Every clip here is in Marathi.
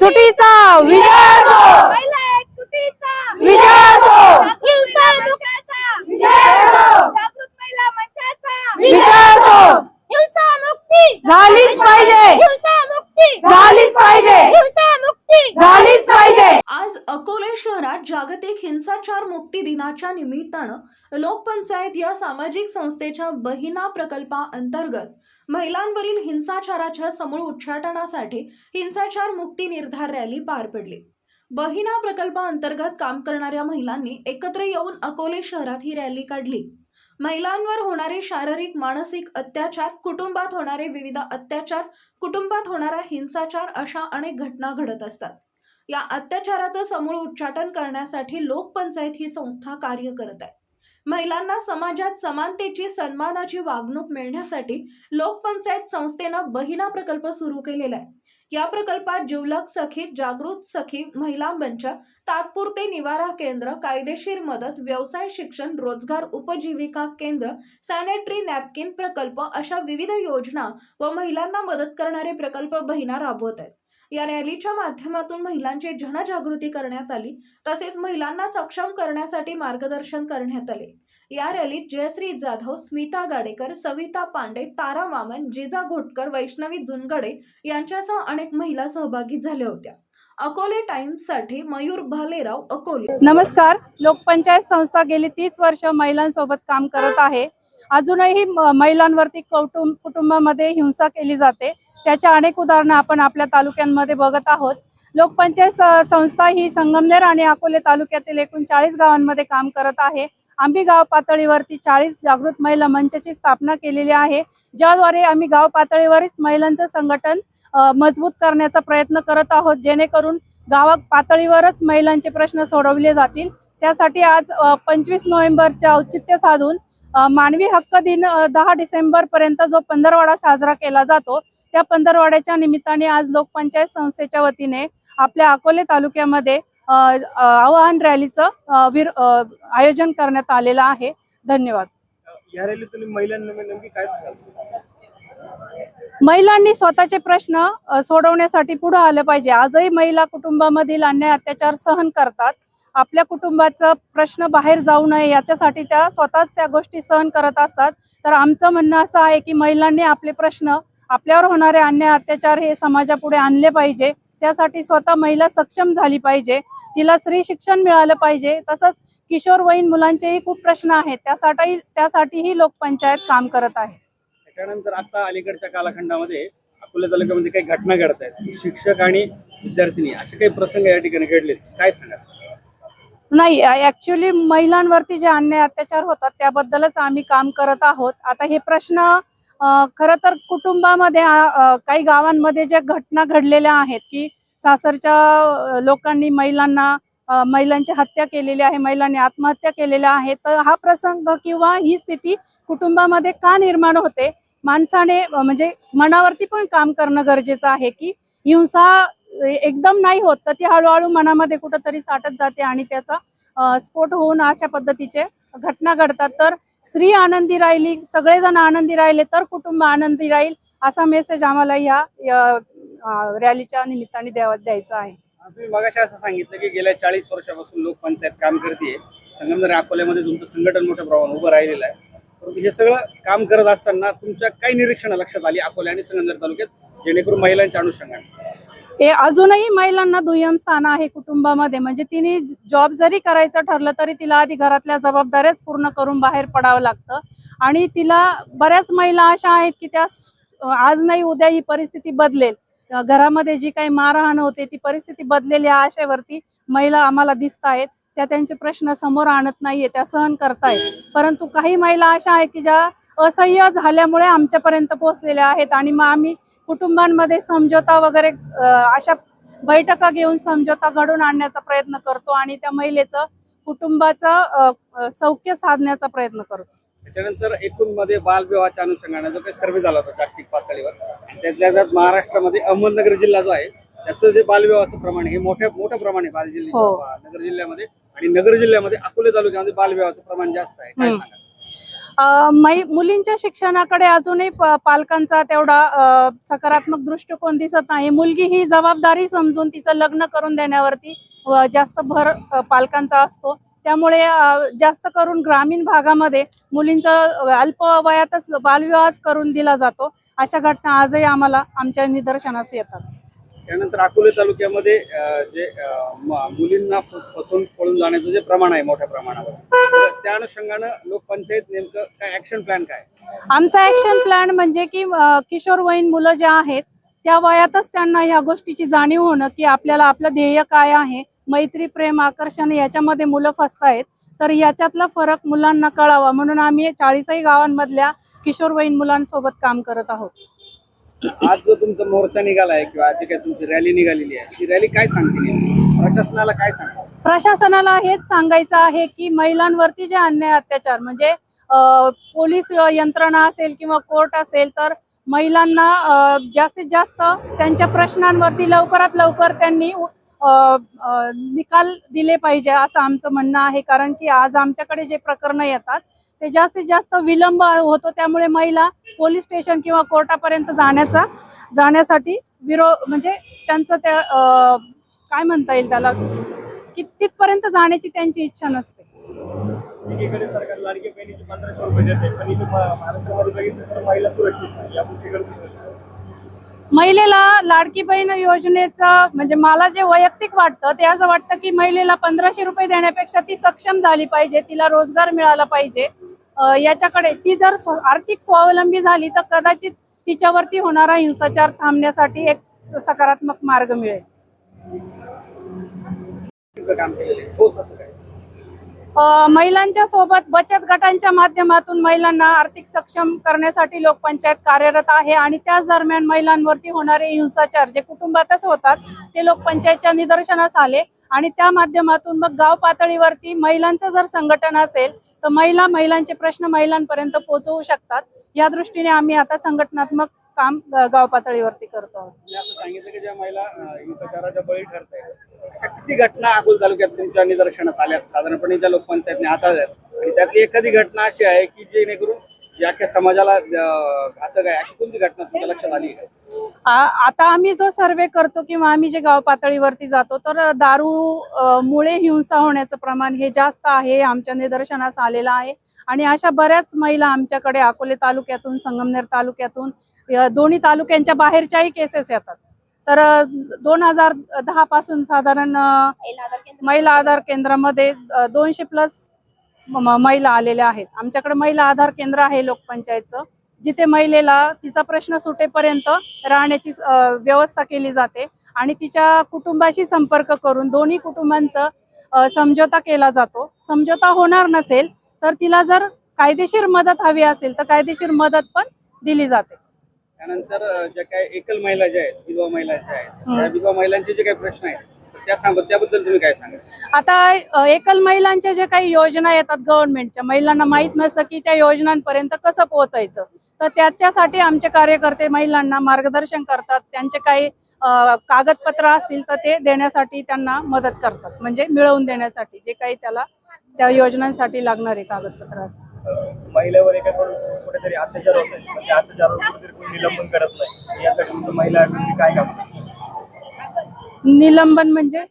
चुटीचा विजय असो महिला एकजुटीचा विजय असो हिंसा मंचाचा विजय असो जागृत महिला मंचाचा विजय असो हिंसा मुक्ती झालीच पाहिजे हिंसा मुक्ती झालीच पाहिजे हिंसा मुक्ती झालीच पाहिजे आज अकोले शहरात जागतिक हिंसाचार मुक्ती दिनाच्या निमित्तानं लोकपंचायत या सामाजिक संस्थेच्या बहिना प्रकल्पाअंतर्गत महिलांवरील हिंसाचाराच्या समूळ उच्चाटनासाठी हिंसाचार मुक्ती निर्धार रॅली पार पडली. बहिना प्रकल्पाअंतर्गत काम करणाऱ्या महिलांनी एकत्र येऊन अकोले शहरात ही रॅली काढली. महिलांवर होणारे शारीरिक मानसिक अत्याचार कुटुंबात होणारे विविध अत्याचार कुटुंबात होणारा हिंसाचार अशा अनेक घटना घडत असतात. या अत्याचाराचं समूळ उच्चाटन करण्यासाठी लोकपंचायत ही संस्था कार्य करत आहे. महिलांना समाजात समानतेची सन्मानाची वागणूक मिळण्यासाठी लोकपंचायत संस्थेनं बहिणा प्रकल्प सुरू केलेला आहे. या प्रकल्पात जिवलक सखी जागृत सखी महिला मंच तात्पुरते निवारा केंद्र कायदेशीर मदत व्यवसाय शिक्षण रोजगार उपजीविका केंद्र सॅनिटरी नॅपकिन प्रकल्प अशा विविध योजना व महिलांना मदत करणारे प्रकल्प बहिणा राबवत आहेत. या रॅलीच्या माध्यमातून महिलांची जनजागृती करण्यात आली. तसेच महिलांना सक्षम करण्यासाठी मार्गदर्शन करण्यात आले. या रॅलीत जयश्री जाधव स्मिता गाडेकर सविता पांडे तारा वामन जिजा घोटकर वैष्णवी जुनगडे यांच्यासह अनेक महिला सहभागी झाल्या होत्या. अकोले टाइम्ससाठी मयूर भालेराव अकोले. नमस्कार. लोकपंचायत संस्था गेली तीस वर्ष महिलांसोबत काम करत आहे. अजूनही महिलांवरती कौटुंब कुटुंबामध्ये हिंसा केली जाते. त्याच्या अनेक उदाहरणं आपण आपल्या तालुक्यांमध्ये बघत आहोत. लोकपंचायत संस्था ही संगमनेर आणि अकोले तालुक्यातील एकूण चाळीस गावांमध्ये काम करत आहे. आम्ही गाव पातळीवरती चाळीस जागृत महिला मंचची स्थापना केलेली आहे. ज्याद्वारे आम्ही गाव पातळीवरच महिलांचं संघटन मजबूत करण्याचा प्रयत्न करत आहोत. जेणेकरून गावा पातळीवरच महिलांचे प्रश्न सोडवले जातील. त्यासाठी आज पंचवीस नोव्हेंबरच्या औचित्य साधून मानवी हक्क दिन दहा डिसेंबर पर्यंत जो पंधरवाडा साजरा केला जातो त्या पंधरवाड्याच्या निमित्ताने आज लोकपंचायत संस्थेच्या वतीने आपल्या अकोले तालुक्यामध्ये आवाहन रॅलीचं विर- आयोजन करण्यात आलेलं आहे. धन्यवाद. या रॅलीत तुम्ही महिलांना काय महिलांनी स्वतःचे प्रश्न सोडवण्यासाठी पुढे आलं पाहिजे. आजही महिला कुटुंबामधील अन्याय अत्याचार सहन करतात. आपल्या कुटुंबाचा प्रश्न बाहेर जाऊ नये याच्यासाठी त्या स्वतःच त्या गोष्टी सहन करत असतात. तर आमचं म्हणणं असं आहे की महिलांनी आपले प्रश्न आपल्यावर होणारे अन्याय अत्याचार हे समाजापुढे आणले पाहिजे. त्यासाठी स्वतः महिला सक्षम झाली पाहिजे. तिला स्त्री शिक्षण मिळालं पाहिजे. तसंच किशोरवयीन मुलांचेही खूप प्रश्न आहेत. त्यासाठी त्यासाठीही लोकपंचायत काम करत आहे. त्याच्यानंतर आता अलीकडच्या कालखंडामध्ये अकोला तालुक्यामध्ये काही घटना घडत आहेत. शिक्षक आणि विद्यार्थिनी असे काही प्रसंग या ठिकाणी घडलेत. काय सांगा नाही ऍक्च्युली महिलांवरती जे अन्याय अत्याचार होतात त्याबद्दलच आम्ही काम करत आहोत. आता हे प्रश्न खरं तर कुटुंबामध्ये काही गावांमध्ये ज्या घटना घडलेल्या आहेत की सासरच्या लोकांनी महिलांना महिलांची हत्या केलेली आहे महिलांनी आत्महत्या केलेल्या आहेत तर हा प्रसंग किंवा ही स्थिती कुटुंबामध्ये का निर्माण होते? माणसाने म्हणजे मनावरती पण काम करणं गरजेचं आहे की हिंसा एकदम नाही होत तर ती हळूहळू मनामध्ये कुठंतरी साठत जाते आणि त्याचा स्फोट होऊन अशा पद्धतीचे घटना घडतात तर स्त्री आनंदी राहिली सगळेजण आनंदी राहिले तर कुटुंब आनंदी राहील असा मेसेज आम्हाला या या, रॅलीच्या निमित्ताने द्यावा द्यायचा आहे. तुम्ही मगाशी असं सांगितलं की गेल्या चाळीस वर्षापासून लोकपंचायत काम करते संगमनेर अकोल्यामध्ये तुमचं संघटन मोठ्या प्रमाणात उभं राहिलेलं आहे. परंतु हे सगळं काम करत असताना तुमच्या काही निरीक्षणं लक्षात आली अकोल्या आणि संगमनेर तालुक्यात? जेणेकरून महिलांच्या अनुषंगाने. हे अजूनही महिलांना दुय्यम स्थान आहे कुटुंबामध्ये. म्हणजे तिने जॉब जरी करायचं ठरलं तरी तिला आधी घरातल्या जबाबदाऱ्याच पूर्ण करून बाहेर पडावं लागतं. आणि तिला बऱ्याच महिला अशा आहेत की त्या आज नाही उद्या ही परिस्थिती बदलेल. घरामध्ये जी काही मारहाण होते ती परिस्थिती बदलेल या आशेवरती महिला आम्हाला दिसत आहेत. त्या त्यांचे प्रश्न समोर आणत नाहीये त्या सहन करतायत. परंतु काही महिला अशा आहेत की ज्या असह्य झाल्यामुळे आमच्यापर्यंत पोहोचलेल्या आहेत आणि मग आम्ही कुटुंबांमध्ये समझोता वगैरे अशा बैठका घेऊन समझोता घडून आणण्याचा प्रयत्न करतो आणि त्या महिलेचं कुटुंबाचं सौख्य साधण्याचा प्रयत्न करतो त्याच्यानंतर एकूणमध्ये बालविवाहाच्या अनुषंगाने जो काही सर्व्हे झाला होता जागतिक पातळीवर आणि त्यातल्या त्यात महाराष्ट्रामध्ये अहमदनगर जिल्हा जो आहे त्याचं जे बालविवाहाचं प्रमाण हे मोठ्या मोठ्या प्रमाणे बाल जिल्हा हो. नगर जिल्ह्यामध्ये आणि नगर जिल्ह्यामध्ये अकोले तालुक्यामध्ये बालविवाहाचं प्रमाण जास्त आहे काय. सांगा मै मुलींच्या शिक्षणाकडे अजूनही पालकांचा तेवढा सकारात्मक दृष्टिकोन दिसत नाही. मुलगी ही जबाबदारी समजून तिचं लग्न करून देण्यावरती जास्त भर पालकांचा असतो. त्यामुळे जास्त करून ग्रामीण भागामध्ये मुलींचा अल्प वयातच बालविवाह करून दिला जातो. अशा घटना आजही आम्हाला आमच्या निदर्शनास येतात. त्यानंतर अकोले तालुक्यामध्ये जे मुलींना फसवून पळून जाण्याचं जे प्रमाण आहे मोठ्या प्रमाणावर त्या अनुषंगानं लोकपंचायत नेमकं काय ऍक्शन प्लॅन काय? आमचा ऍक्शन प्लॅन म्हणजे की किशोरवयीन मुलं ज्या आहेत त्या वयातच त्यांना ह्या गोष्टीची जाणीव होणं की आपल्याला आपलं ध्येय काय आहे. मैत्री प्रेम आकर्षण याच्यामध्ये मुलं फसतायत तर याच्यातला फरक मुलांना कळावा. म्हणून आम्ही चाळीसही गावांमधल्या किशोरवयीन मुलांसोबत काम करत आहोत. आज जो तुमचा मोर्चा निघालाय किंवा आज जी काही तुमची रॅली निघालेली आहे ती रॅली काय सांगते प्रशासनाला काय सांगते? प्रशासनाला हेच सांगायचं आहे की महिलांवरती जे अन्याय अत्याचार म्हणजे अ, पोलीस यंत्रणा असेल किंवा कोर्ट असेल तर महिलांना अ, जास्तीत जास्त त्यांच्या प्रश्नांवरती लवकरात लवकर त्यांनी अ, अ, निकाल दिले पाहिजे असं आमचं म्हणणं आहे. कारण की आज आमच्याकडे जे प्रकरणं येतात ते जास्तीत जास्त विलंब होतो त्यामुळे महिला पोलीस स्टेशन किंवा कोर्टापर्यंत जाण्याचा जाण्यासाठी विरोध म्हणजे त्यांचं त्या काय म्हणता येईल त्याला? कि तिथपर्यंत जाण्याची त्यांची इच्छा नसते. एकीकडे सरकार बहिणीचे पंधराशे रुपये देते पण इथे महाराष्ट्रामध्ये बघितलं तर महिला सुरक्षित या गोष्टीकडे महिलेला लाडकी बहीण योजनेचं म्हणजे मला जे वैयक्तिक वाटतं ते असं वाटतं की महिलेला पंधराशे रुपये देण्यापेक्षा ती सक्षम झाली पाहिजे तिला रोजगार मिळाला पाहिजे. याच्याकडे ती जर आर्थिक स्वावलंबी झाली तर कदाचित तिच्यावरती होणारा हिंसाचार थांबण्यासाठी एक सकारात्मक मार्ग मिळेल. महिलांच्या सोबत बचत गटांच्या माध्यमातून महिलांना आर्थिक सक्षम करण्यासाठी लोकपंचायत कार्यरत आहे आणि त्याच दरम्यान महिलांवरती होणारे हिंसाचार जे कुटुंबातच होतात ते लोकपंचायतच्या निदर्शनास आले आणि त्या माध्यमातून मग गाव पातळीवरती महिलांचं जर संघटन असेल तर महिला महिलांचे प्रश्न महिलांपर्यंत पोहोचवू शकतात. या दृष्टीने आम्ही आता संघटनात्मक काम गाव पातळीवरती करतो. आहोत तुम्ही असं सांगितलं की ज्या महिला अं, हिंसाचाराच्या बळी ठरत आहेत अशा किती घटना अकोल तालुक्यात तुमच्या निदर्शनात आल्यात? साधारणपणे ज्या लोकपंचायतने हाताळल्यात. आणि त्यातली एखादी घटना अशी आहे की जेणेकरून या अख्ख्या समाजाला अं, घातक आहे? अशी कोणती घटना तुमच्या लक्षात आली आहे? आ- आता आम्ही जो सर्वे करतो किंवा आम्ही जे गाव पातळीवरती जातो तर दारू अ, मुळे हिंसा होण्याचं प्रमाण हे जास्त आहे हे आमच्या निदर्शनास आलेलं आहे. आणि अशा बऱ्याच महिला आमच्याकडे अकोले तालुक्यातून संगमनेर तालुक्यातून दोन्ही तालुक्यांच्या बाहेरच्याही केसेस येतात. तर दोन हजार दहा पासून साधारण महिला आधार केंद्रामध्ये दोनशे प्लस महिला आलेल्या आहेत. आमच्याकडे महिला आधार केंद्र आहे लोकपंचायतचं. जिथे महिलेला तिचा प्रश्न सुटेपर्यंत राहण्याची व्यवस्था केली जाते आणि तिच्या कुटुंबाशी संपर्क करून दोन्ही कुटुंबांचं समझोता केला जातो. समझोता होणार नसेल तर तिला जर कायदेशीर मदत हवी असेल तर कायदेशीर मदत पण दिली जाते. त्यानंतर ज्या काही एकल महिला ज्या आहेत विधवा महिला ज्या आहेत विधवा महिलांचे जे काही प्रश्न आहेत तर त्या सांगत त्याबद्दल तुम्ही काय सांगा आता एकल महिलांच्या ज्या काही योजना येतात गव्हर्नमेंटच्या महिलांना माहीत नसतं की त्या योजनांपर्यंत कसं पोहोचायचं. तर त्याच्यासाठी आमचे कार्यकर्ते महिलांना मार्गदर्शन करतात. त्यांचे काही कागदपत्र असतील तर ते देण्यासाठी त्यांना मदत करतात. म्हणजे मिळवून देण्यासाठी जे काही त्याला त्या योजनांसाठी लागणारे कागदपत्र असतात महिलेवर एकाकडून कुठेतरी अत्याचार होत आहे पण त्या अत्याचारावर कुठेतरी कोणी निलंबन करत नाही. यासाठी तुमचं महिला आयोगाने काय काम करतं? निलंबन म्हणजे?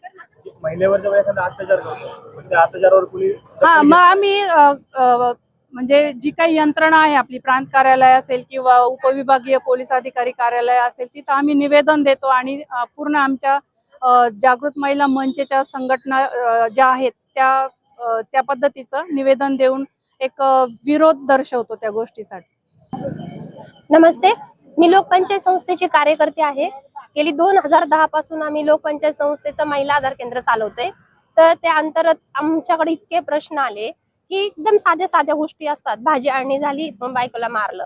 महिलेवर जेव्हा एखादा अत्याचार करतो पण त्या अत्याचारावर कुणी हा मग आम्ही अ, अ, म्हणजे जी काही यंत्रणा आहे आपली प्रांत कार्यालय असेल किंवा उपविभागीय पोलीस अधिकारी कार्यालय असेल तिथं आम्ही निवेदन देतो आणि अ, पूर्ण आमच्या अ, जागृत महिला मंचच्या संघटना अ, ज्या आहेत त्या त्या पद्धतीचं निवेदन देऊन एक विरोध दर्शवतो त्या गोष्टीसाठी. नमस्ते. मी लोकपंचायत संस्थेची कार्यकर्ते आहे. गेली दोन हजार दहा पासून आम्ही लोकपंचायत संस्थेचं महिला आधार केंद्र चालवतोय. तर त्या अंतर्गत आमच्याकडे इतके प्रश्न आले की एकदम साध्या साध्या गोष्टी असतात. भाजी आणणी झाली म्हणून बायकोला मारलं.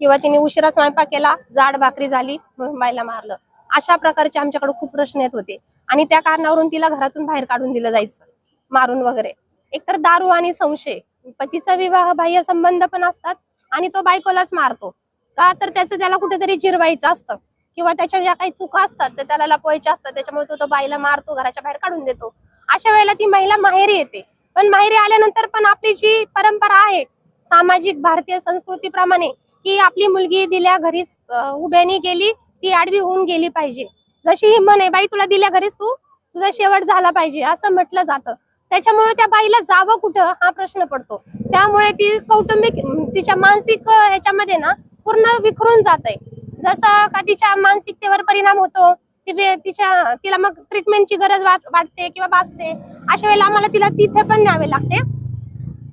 किंवा तिने उशिरा स्वयंपाक केला जाड भाकरी झाली म्हणून बायला मारलं. अशा प्रकारचे आमच्याकडे खूप प्रश्न येत होते. आणि त्या कारणावरून तिला घरातून बाहेर काढून दिलं जायचं मारून वगैरे. एकतर दारू आणि संशय. पतीचा विवाह बाह्य संबंध पण असतात आणि तो बायकोलाच मारतो. का तर त्याचं त्याला कुठेतरी जिरवायचं असतं. किंवा त्याच्या ज्या काही चुका असतात त्या त्याला लपवायच्या असतात. त्याच्यामुळे तो तो बाईला मारतो घराच्या बाहेर काढून देतो. अशा वेळेला ती महिला माहेरी येते. पण माहेरी आल्यानंतर पण आपली जी परंपरा आहे सामाजिक भारतीय संस्कृतीप्रमाणे की आपली मुलगी दिल्या घरीच उभ्यानी गेली ती आडवी होऊन गेली पाहिजे. जशी ही म्हणे बाई तुला दिल्या घरीच तू? तुझा शेवट झाला पाहिजे. असं म्हटलं जातं. त्याच्यामुळे त्या बाईला जावं कुठं हा प्रश्न पडतो. त्यामुळे ती कौटुंबिक तिच्या मानसिक ह्याच्यामध्ये ना पूर्ण विखरून जात आहे जसं का तिच्या मानसिकतेवर परिणाम होतो तिच्या तिला मग ट्रीटमेंटची गरज वाटते किंवा भासते. अशा वेळेला आम्हाला तिला तिथे पण न्यावे लागते.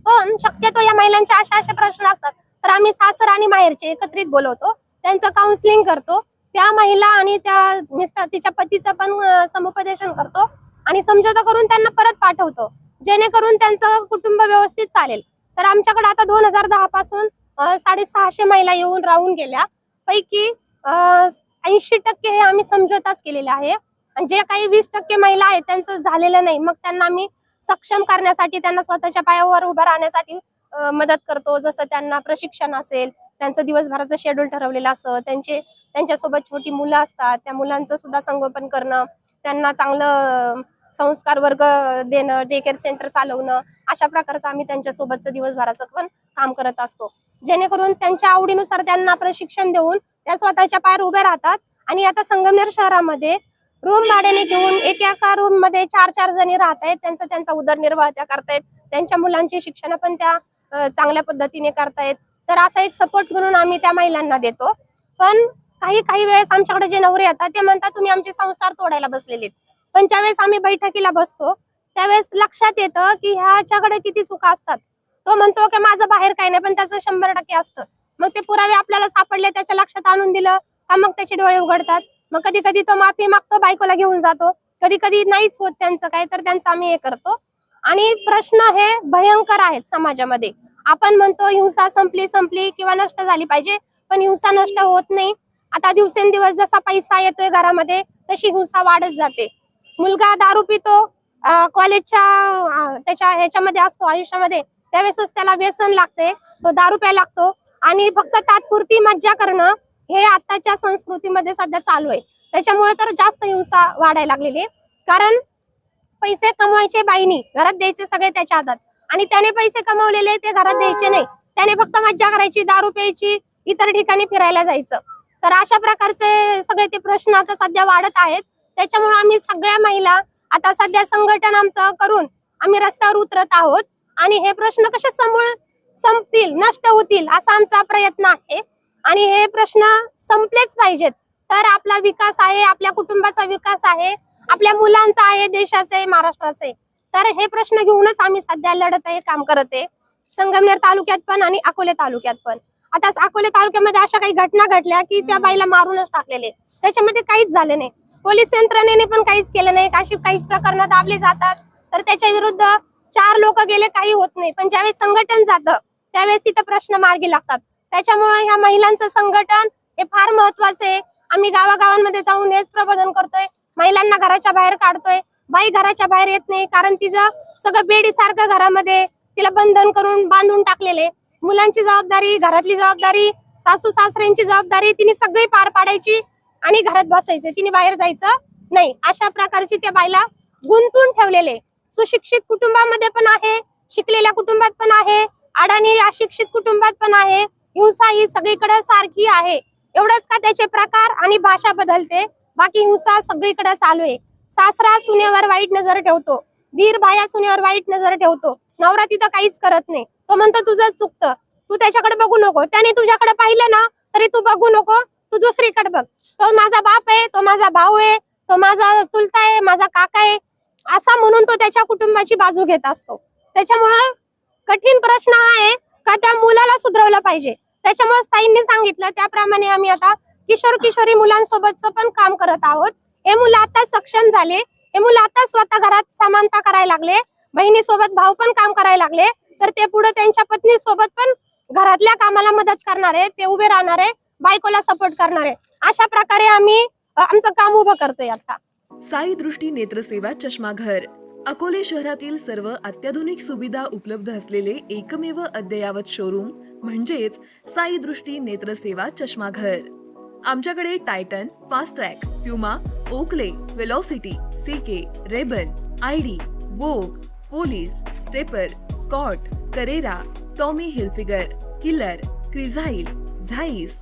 पण शक्यतो या महिलांचे अशा अशा प्रश्न असतात. तर आम्ही सासर आणि माहेरचे एकत्रित बोलवतो. त्यांचं काउन्सिलिंग करतो. त्या महिला आणि त्या मिस्टर तिच्या पतीचं पण समुपदेशन करतो. आणि समझोता करून त्यांना परत पाठवतो. जेणेकरून त्यांचं कुटुंब व्यवस्थित चालेल. तर आमच्याकडे आता दोन हजार दहा पासून साडेसहाशे महिला येऊन राहून गेल्या. पैकी ऐंशी टक्के हे आम्ही समझोताच केलेले आहे. आणि जे काही वीस टक्के महिला आहेत त्यांचं झालेलं नाही. मग त्यांना आम्ही सक्षम करण्यासाठी त्यांना स्वतःच्या पायावर उभं राहण्यासाठी मदत करतो. जसं त्यांना प्रशिक्षण असेल त्यांचं दिवसभराचं शेड्यूल ठरवलेलं असतं. त्यांचे त्यांच्यासोबत छोटी मुलं असतात. त्या मुलांचं सुद्धा संगोपन करणं त्यांना चांगलं संस्कार वर्ग देणं डे केअर सेंटर चालवणं अशा प्रकारचं आम्ही त्यांच्यासोबतचं दिवसभराचं पण काम करत असतो. जेणेकरून त्यांच्या आवडीनुसार त्यांना प्रशिक्षण देऊन त्या स्वतःच्या पायावर उभ्या राहतात. आणि आता संगमनेर शहरामध्ये रूम भाड्याने घेऊन एक एका रूममध्ये चार चार जणी राहत आहेत. त्यांचा त्यांचा उदरनिर्वाह त्या करतायत. त्यांच्या मुलांची शिक्षण पण त्या चांगल्या पद्धतीने करतायत. तर असा एक सपोर्ट म्हणून आम्ही त्या महिलांना देतो. पण काही काही वेळेस आमच्याकडे जे नवरे येतात ते म्हणतात तुम्ही आमचे संसार तोडायला बसलेले पण ज्यावेळेस आम्ही बैठकीला बसतो त्यावेळेस लक्षात येतं की ह्याच्याकडे किती चुका असतात. तो म्हणतो की माझं बाहेर काही नाही पण त्याचं शंभर टक्के असतं. मग ते पुरावे आपल्याला सापडले त्याच्या लक्षात आणून दिलं का मग त्याचे डोळे उघडतात? मग कधी कधी तो माफी मागतो बायकोला घेऊन जातो. कधी कधी नाहीच होत त्यांचं काय तर त्यांचं आम्ही हे करतो. आणि प्रश्न हे भयंकर आहेत समाजामध्ये. आपण म्हणतो हिंसा संपली संपली किंवा नष्ट झाली पाहिजे पण हिंसा नष्ट होत नाही. आता दिवसेंदिवस जसा पैसा येतोय घरामध्ये तशी हिंसा वाढत जाते. मुलगा दारू पितो कॉलेजच्या त्याच्या ह्याच्यामध्ये असतो आयुष्यामध्ये त्यावेळेसच त्याला व्यसन लागते तो दारू प्या लागतो. आणि फक्त तात्पुरती मज्जा करणं हे आताच्या संस्कृतीमध्ये सध्या चालू आहे. त्याच्यामुळे तर जास्त हिंसा वाढायला लागलेली आहे. कारण पैसे कमवायचे बाईनी घरात द्यायचे सगळे त्याच्या हातात. आणि त्याने पैसे कमवलेले ते घरात द्यायचे नाही. त्याने फक्त मज्जा करायची दारू प्यायची इतर ठिकाणी फिरायला जायचं. तर अशा प्रकारचे सगळे ते प्रश्न आता सध्या वाढत आहेत. त्याच्यामुळे आम्ही सगळ्या महिला आता सध्या संघटन आमचं करून आम्ही रस्त्यावर उतरत आहोत. आणि हे प्रश्न कसे समूळ संपतील नष्ट होतील असा आमचा प्रयत्न आहे. आणि हे प्रश्न संपलेच पाहिजेत. तर आपला विकास आहे आपल्या कुटुंबाचा विकास आहे आपल्या मुलांचा आहे देशाचे महाराष्ट्राचे तर हे प्रश्न घेऊनच आम्ही सध्या लढत आहे काम करत आहे. संगमनेर तालुक्यात पण आणि अकोले तालुक्यात पण. आता अकोले तालुक्यामध्ये अशा काही घटना घडल्या की त्या बाईला मारूनच टाकलेले. त्याच्यामध्ये काहीच झाले नाही. पोलीस यंत्रणेने पण काहीच केलं नाही. अशी काही प्रकरणं दाबली जातात. तर त्याच्या विरुद्ध चार लोक गेले काही होत नाही. पण ज्यावेळेस संघटन जातं त्यावेळेस तिथं प्रश्न मार्गी लागतात. त्याच्यामुळे ह्या महिलांचं संघटन हे फार महत्वाचं आहे. आम्ही गावागावांमध्ये जाऊन हेच प्रबोधन करतोय. महिलांना घराच्या बाहेर काढतोय. बाई घराच्या बाहेर येत नाही. कारण तिचं सगळं बेडी सारखं घरामध्ये तिला बंधन करून बांधून टाकलेले मुलांची जबाबदारी घरातली जबाबदारी सासू सासऱ्यांची जबाबदारी तिने सगळी पार पाडायची. आणि घरात बसायचे. तिने बाहेर जायचं नाही. अशा प्रकारची त्या बाईला गुंतून ठेवलेले. सुशिक्षित कुटुंबामध्ये पण आहे शिकलेल्या कुटुंबात पण आहे अडाणी अशिक्षित कुटुंबात पण आहे. हिंसा ही सगळीकडे सारखी आहे. एवढंच का त्याचे प्रकार आणि भाषा बदलते? बाकी हिंसा सगळीकडे चालू आहे. सासरा सुनेवर वाईट नजर ठेवतो. दीर भाया सुनेवर वाईट नजर ठेवतो. नवरा तिथं काहीच करत नाही. तो म्हणतो तुझंच चुकतं. तू त्याच्याकडे बघू नको. त्याने तुझ्याकडे पाहिलं ना तरी तू बघू नको. तू दुसरीकडे बघ. तो माझा बाप आहे तो माझा भाऊ आहे तो माझा चुलता आहे माझा काका आहे. असा म्हणून तो त्याच्या कुटुंबाची बाजू घेत असतो. त्याच्यामुळं कठीण प्रश्न हा आहे का त्या मुलाला सुधरवलं पाहिजे? त्याच्यामुळे ताईंनी सांगितलं त्याप्रमाणे आम्ही आता किशोर किशोरी मुलांसोबतच पण काम करत आहोत. हे मुलं आता सक्षम झाले. हे मुलं आता स्वतः घरात समानता करायला लागले. बहिणीसोबत भाऊ पण काम करायला लागले. तर ते पुढे त्यांच्या पत्नी सोबत पण घरातल्या कामाला मदत करणार आहे ते उभे राहणार आहे. बायकोला सपोर्ट करणार. आहे अशा प्रकारे आम्ही आमचं काम उभं करतोय आता. साई दृष्टी नेत्रसेवा चष्माघर. अकोले शहरातील सर्व अत्याधुनिक सुविधा उपलब्ध असलेले एकमेव अद्ययावत शोरूम म्हणजेच साई दृष्टी नेत्रसेवा चष्माघर. आमच्याकडे Titan Fastrack Puma Oakley Velocity CK RayBan ID Vogue Police Stepper Scott Carrera Tommy Hilfiger Killer Crizal Zeiss